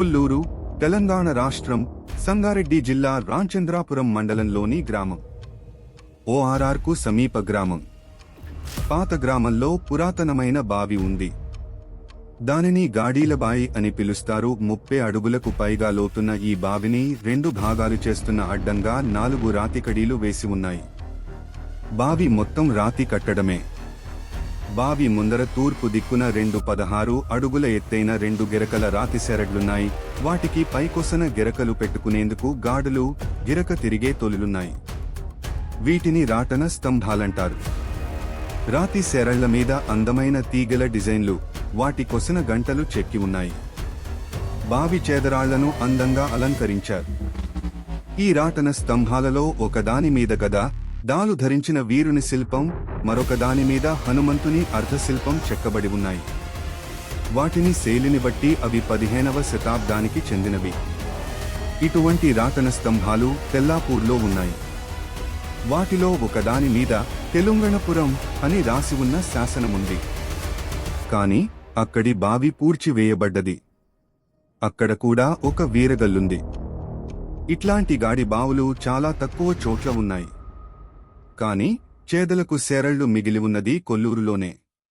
పుల్లూరు తెలంగాణ రాష్ట్రం సంగారెడ్డి జిల్లా రాంచంద్రాపురం మండలంలోని గ్రామం. ఓఆర్ఆర్కు సమీప గ్రామం. పాత గ్రామంలో పురాతనమైన బావి ఉంది. దానిని గాడీలబాయి అని పిలుస్తారు. ముప్పై అడుగులకు పైగా లోతున్న ఈ బావిని రెండు భాగాలు చేస్తున్న అడ్డంగా నాలుగు రాతి కడీలు వేసి ఉన్నాయి. బావి మొత్తం రాతి కట్టడమే. బావి ముందర తూర్పు దిక్కున రెండు పదహారు అడుగుల ఎత్తైన రెండు గిరకల రాతి సెరడ్లున్నాయి. వాటికి పైకొసన గిరకలు పెట్టుకునేందుకు గాడులు గిరక తిరిగే తొలులున్నాయి. వీటిని రాటన స్తంభాలంటారు. రాతి సెరళ్ళ మీద అందమైన తీగల డిజైన్లు వాటి కొసన గంటలు చెక్కి ఉన్నాయి. బావి చేదరాళ్ళను అందంగా అలంకరించారు. ఈ రాటన స్తంభాలలో ఒకదాని మీద గద డాలు ధరించిన వీరుని శిల్పం మరొక దాని మీద హనుమంతుని అర్ధశిల్పం చెక్కబడి ఉన్నాయి. వాటిని శైలిని బట్టి అవి పదిహేనవ శతాబ్దానికి చెందినవి. ఇటువంటి రాతన స్తంభాలు తెల్లాపూర్లో ఉన్నాయి. వాటిలో ఒకదాని మీద తెలంగాణపురం అని రాసి ఉన్న శాసనముంది. కాని అక్కడి బావి పూడ్చివేయబడ్డది అక్కడ కూడా ఒక వీరగల్లుంది. ఇట్లాంటి గాడి బావులు చాలా తక్కువ చోట్ల ఉన్నాయి. కాని చేదలకు శేరళ్ళు మిగిలి ఉన్నది కొల్లూరులోనే.